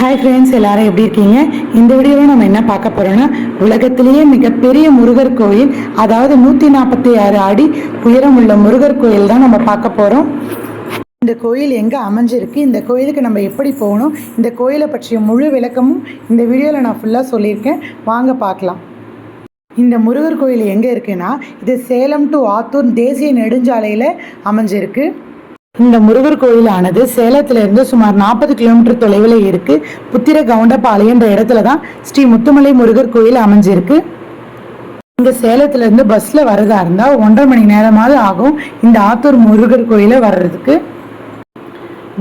Hi friends எல்லாரும் எப்படி இருக்கீங்க? இந்த வீடியோவில் நம்ம என்ன பார்க்க போறோம்னா உலகத்திலேயே மிகப்பெரிய முருகர் கோயில் அதாவது நூற்றி நாற்பத்தி ஆறு அடி உயரம் உள்ள முருகர் கோயில் தான் நம்ம பார்க்க போகிறோம் இந்த கோயில் எங்கே அமைஞ்சிருக்கு? இந்த கோயிலுக்கு நம்ம எப்படி போகணும்? இந்த கோயிலை பற்றிய முழு விளக்கமும் இந்த வீடியோவில் நான் ஃபுல்லாக சொல்லியிருக்கேன். வாங்க பார்க்கலாம். இந்த முருகர் கோயில் எங்கே இருக்குன்னா இது சேலம் டு ஆத்தூர் தேசிய நெடுஞ்சாலையில் அமைஞ்சிருக்கு. இந்த முருகர் கோயிலானது சேலத்திலிருந்து சுமார் நாற்பது கிலோமீட்டர் தொலைவில் இருக்கு. புத்திர கவுண்டபாளையன்ற இடத்துல தான் ஸ்ரீ முத்துமலை முருகர் கோயில் அமைஞ்சிருக்கு. இங்க சேலத்துல இருந்து பஸ்ல வரதா இருந்தா ஒன்றரை மணி நேரமாவது ஆகும் இந்த ஆத்தூர் முருகர் கோயில வர்றதுக்கு.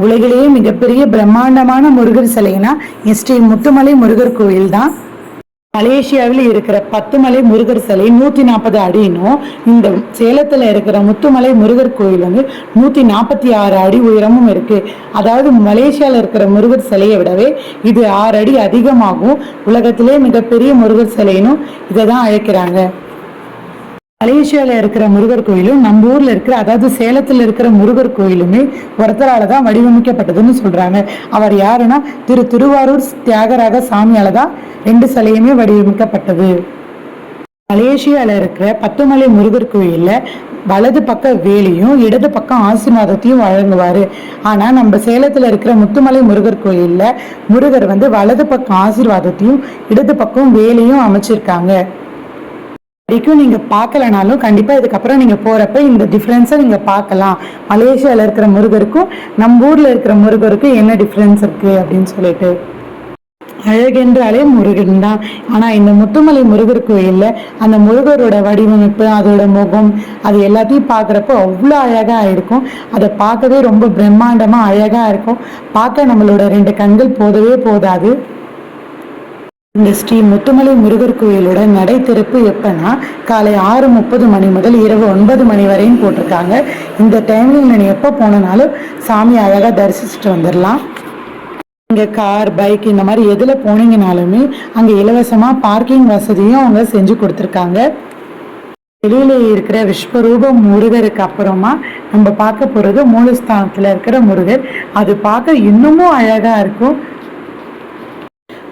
உலகிலேயே மிகப்பெரிய பிரம்மாண்டமான முருகர் சிலைனா ஸ்ரீ முத்துமலை முருகர் கோயில் தான் மலேசியாவில் இருக்கிற பத்துமலை முருகர் சிலை நூற்றி நாற்பது அடினும் இந்த சேலத்தில் இருக்கிற முத்துமலை முருகர் கோயில் வந்து நூற்றி நாற்பத்தி ஆறு அடி உயரமும் இருக்கு. அதாவது மலேசியாவில் இருக்கிற முருகர் சிலையை விடவே இது ஆறு அடி அதிகமாகும். உலகத்திலே மிகப்பெரிய முருகர் சிலைன்னு இதை தான் அழைக்கிறாங்க. மலேசியாவில் இருக்கிற முருகர் கோயிலும் நம்ம ஊர்ல இருக்கிற அதாவது சேலத்தில் இருக்கிற முருகர் கோயிலுமே ஒருத்தரால் தான் வடிவமைக்கப்பட்டதுன்னு சொல்றாங்க. அவர் யாருன்னா திரு திருவாரூர் தியாகராக சாமியால தான் ரெண்டு சிலையுமே வடிவமைக்கப்பட்டது. மலேசியாவில் இருக்கிற பத்துமலை முருகர் கோயில்ல வலது பக்க வேலியும் இடது பக்கம் ஆசீர்வாதத்தையும் வழங்குவாரு. ஆனா நம்ம சேலத்துல இருக்கிற முத்துமலை முருகர் கோயில்ல முருகர் வந்து வலது பக்கம் ஆசீர்வாதத்தையும் இடது பக்கம் வேலையும் அமைச்சிருக்காங்க. வரைக்கும் நீங்கள் பார்க்கலனாலும் கண்டிப்பாக இதுக்கப்புறம் நீங்கள் போகிறப்ப இந்த டிஃப்ரென்ஸை நீங்கள் பார்க்கலாம். மலேசியாவில் இருக்கிற முருகருக்கும் நம்ம ஊரில் இருக்கிற முருகருக்கும் என்ன டிஃப்ரென்ஸ் இருக்குது அப்படின்னு சொல்லிட்டு. அழகென்றாலே முருகன் தான். ஆனால் இந்த முத்துமலை முருகர் கோயிலில் அந்த முருகரோட வடிவமைப்பு அதோட முகம் அது எல்லாத்தையும் பார்க்குறப்போ அவ்வளோ அழகாக இருக்கும். அதை பார்க்கவே ரொம்ப பிரம்மாண்டமாக அழகாக இருக்கும். பார்க்க நம்மளோட ரெண்டு கண்கள் போதவே போதாது. இந்த ஸ்ரீ முத்துமலை முருகர் கோயிலோட நடை திறப்பு எப்பனா காலை ஆறு முப்பது மணி முதல் இரவு ஒன்பது மணி வரையும் போட்டிருக்காங்க. இந்த டைமில் நீ எப்போ போனனாலும் சாமி அழகாக தரிசிச்சுட்டு வந்துடலாம் இங்கே கார் பைக் இந்த மாதிரி எதில் போனீங்கனாலுமே அங்கே இலவசமாக பார்க்கிங் வசதியும் அவங்க செஞ்சு கொடுத்துருக்காங்க. வெளியில இருக்கிற விஸ்வரூப முருகருக்கு அப்புறமா நம்ம பார்க்க போகிறது மூலஸ்தானத்தில் இருக்கிற முருகர். அது பார்க்க இன்னமும் அழகாக இருக்கும்.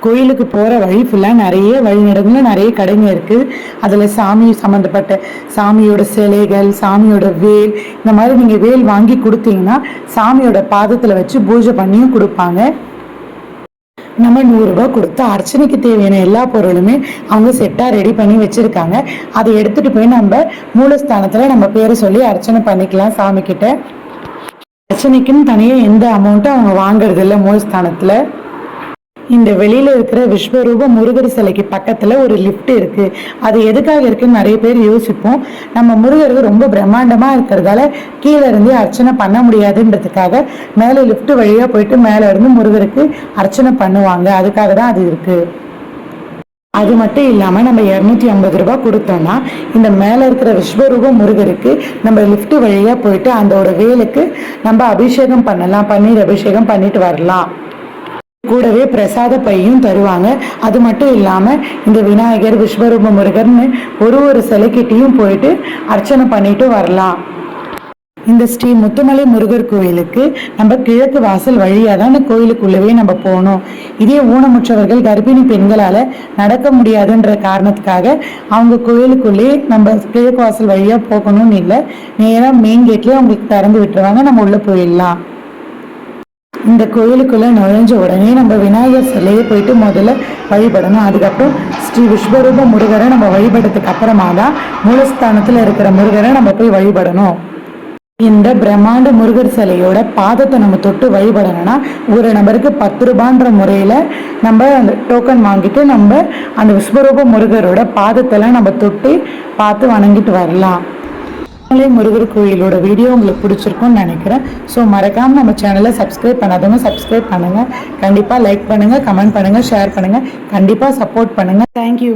கோயிலுக்கு போகிற வழி ஃபுல்லாக நிறைய வழிநடங்குல நிறைய கடைங்க இருக்குது அதில் சாமி சம்மந்தப்பட்ட சாமியோட சிலைகள் சாமியோட வேல் இந்த மாதிரி நீங்கள் வேல் வாங்கி கொடுத்தீங்கன்னா சாமியோட பாதத்தில் வச்சு பூஜை பண்ணியும் கொடுப்பாங்க. நம்ம நூறுரூபா கொடுத்து அர்ச்சனைக்கு தேவையான எல்லா பொருளுமே அவங்க செட்டாக ரெடி பண்ணி வச்சுருக்காங்க. அதை எடுத்துகிட்டு போய் நம்ம மூலஸ்தானத்தில் நம்ம பேரை சொல்லி அர்ச்சனை பண்ணிக்கலாம் சாமிக்கிட்ட. அர்ச்சனைக்குன்னு தனியாக எந்த அமௌண்ட்டும் அவங்க வாங்குறதில்ல மூலஸ்தானத்தில். இந்த வெளியில் இருக்கிற விஸ்வரூப முருகர் சிலைக்கு பக்கத்தில் ஒரு லிஃப்ட் இருக்குது அது எதுக்காக இருக்குன்னு நிறைய பேர் யோசிப்போம். நம்ம முருகருக்கு ரொம்ப பிரம்மாண்டமாக இருக்கிறதால கீழே இருந்து அர்ச்சனை பண்ண முடியாதுன்றதுக்காக மேலே லிஃப்ட் வழியாக போயிட்டு மேலே இருந்து முருகருக்கு அர்ச்சனை பண்ணுவாங்க. அதுக்காக தான் அது இருக்குது அது மட்டும் இல்லாமல் நம்ம இரநூத்தி ஐம்பது ரூபா கொடுத்தோம்னா இந்த மேலே இருக்கிற விஸ்வரூப முருகருக்கு நம்ம லிஃப்ட் வழியாக போயிட்டு அதோட வேலுக்கு நம்ம அபிஷேகம் பண்ணலாம். பன்னீர் அபிஷேகம் பண்ணிட்டு வரலாம். கூடவே பிரசாத பையும் தருவாங்க. அது மட்டும் இல்லாமல் இந்த விநாயகர் விஸ்வரூப முருகர்னு ஒரு ஒரு சிலைக்கிட்டையும் போயிட்டு அர்ச்சனை பண்ணிட்டு வரலாம். இந்த ஸ்ரீ முத்துமலை முருகர் கோயிலுக்கு நம்ம கிழக்கு வாசல் வழியாக தான் இந்த கோயிலுக்குள்ளவே நம்ம போகணும். இதே ஊனமுற்றவர்கள் கர்ப்பிணி பெண்களால் நடக்க முடியாதுன்ற காரணத்துக்காக அவங்க கோயிலுக்குள்ளேயே நம்ம கிழக்கு வாசல் வழியாக போகணும்னு இல்லை. நேராக மெயின் கேட்லேயே அவங்களுக்கு திறந்து விட்டுருவாங்க. நம்ம உள்ளே போயிடலாம். இந்த கோயிலுக்குள்ளே நுழைஞ்ச உடனே நம்ம விநாயகர் சிலையை போயிட்டு முதல்ல வழிபடணும். அதுக்கப்புறம் ஸ்ரீ விஸ்வரூப முருகரை நம்ம வழிபடுறதுக்கு அப்புறமா தான் மூலஸ்தானத்தில் இருக்கிற முருகரை நம்ம போய் வழிபடணும். இந்த பிரம்மாண்ட முருகர் சிலையோட பாதத்தை நம்ம தொட்டு வழிபடணும்னா ஒரு நபருக்கு பத்து ரூபான்ற முறையில் நம்ம அந்த டோக்கன் வாங்கிட்டு நம்ம அந்த விஸ்வரூப முருகரோட பாதத்தெல்லாம் நம்ம தொட்டு பார்த்து வணங்கிட்டு வரலாம். மலை முருகர் கோயிலோட வீடியோ உங்களுக்கு பிடிச்சிருக்கும்னு நினைக்கிறேன். ஸோ மறக்காமல் நம்ம சேனலை சப்ஸ்கிரைப் பண்ணாதவங்க சப்ஸ்கிரைப் பண்ணுங்கள் கண்டிப்பாக லைக் பண்ணுங்கள் கமெண்ட் பண்ணுங்கள் ஷேர் பண்ணுங்கள் கண்டிப்பாக சப்போர்ட் பண்ணுங்கள் தேங்க்யூ